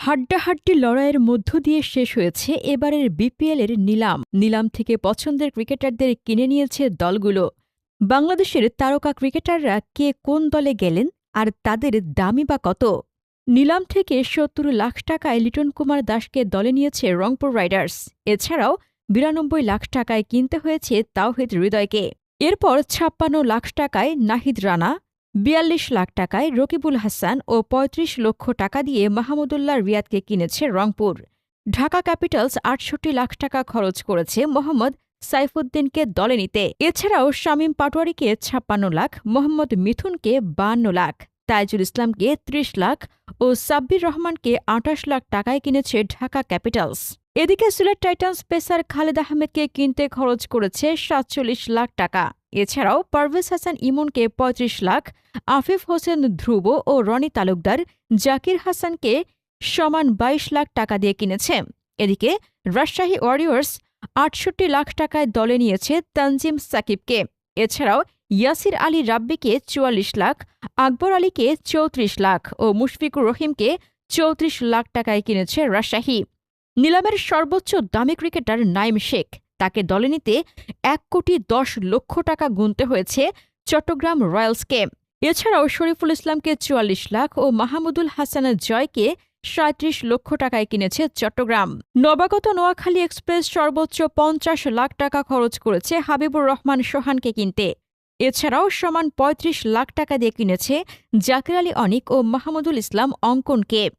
হাড্ডাহাড্ডি লড়াইয়ের মধ্য দিয়ে শেষ হয়েছে এবারের বিপিএলের নিলাম। নিলাম থেকে পছন্দের ক্রিকেটারদের কিনে নিয়েছে দলগুলো। বাংলাদেশের তারকা ক্রিকেটাররা কে কোন দলে গেলেন আর তাদের দামই বা কত? নিলাম থেকে সত্তর লাখ টাকায় লিটন কুমার দাসকে দলে নিয়েছে রংপুর রাইডার্স। এছাড়াও বিরানব্বই লাখ টাকায় কিনতে হয়েছে তাওহিদ হৃদয়কে। এরপর ছাপ্পান্ন লাখ টাকায় নাহিদ রানা বিয়াল্লিশ লাখ টাকায় রকিবুল হাসান ও ৩৫ লক্ষ টাকা দিয়ে মাহমুদুল্লাহ রিয়াদকে কিনেছে রংপুর। ঢাকা ক্যাপিটালস আটষট্টি লাখ টাকা খরচ করেছে মোহাম্মদ সাইফুদ্দিনকে দলে নিতে। এছাড়াও শামীম পাটোয়ারিকে ছাপ্পান্ন লাখ, মোহাম্মদ মিথুনকে বান্ন লাখ, তাইজুল ইসলামকে ত্রিশ লাখ ও সাব্বির রহমানকে আটাশ লাখ টাকায় কিনেছে ঢাকা ক্যাপিটালস। এদিকে সিলেট টাইটান্স পেসার খালেদ আহমেদকে কিনতে খরচ করেছে সাতচল্লিশ লাখ টাকা। এছাড়াও পারভেজ হাসান ইমনকে ৩৫ লাখ, আফিফ হোসেন ধ্রুব ও রনি তালুকদার জাকির হাসানকে সমান ২২ লাখ টাকা দিয়ে কিনেছে। এদিকে রাজশাহী ওয়ারিয়র্স আটষট্টি লাখ টাকায় দলে নিয়েছে তানজিম সাকিবকে। এছাড়াও ইয়াসির আলী রাব্বিকে চুয়াল্লিশ লাখ, আকবর আলীকে চৌত্রিশ লাখ ও মুশফিকুর রহিমকে চৌত্রিশ লাখ টাকায় কিনেছে রাজশাহী। নিলামের সর্বোচ্চ দামি ক্রিকেটার নাইম শেখ। তাকে দলে নিতে এক কোটি দশ লক্ষ টাকা গুনতে হয়েছে চট্টগ্রাম রয়্যালসকে। এছাড়াও শরীফুল ইসলামকে চুয়াল্লিশ লাখ ও মাহমুদুল হাসানের জয়কে সাঁত্রিশ লক্ষ টাকায় কিনেছে চট্টগ্রাম। নবাগত নোয়াখালী এক্সপ্রেস সর্বোচ্চ পঞ্চাশ লাখ টাকা খরচ করেছে হাবিবুর রহমান সোহানকে কিনতে। এছাড়াও সমান ৩৫ লাখ টাকা দিয়ে কিনেছে জাকির আলী অনিক ও মাহমুদুল ইসলাম অঙ্কনকে।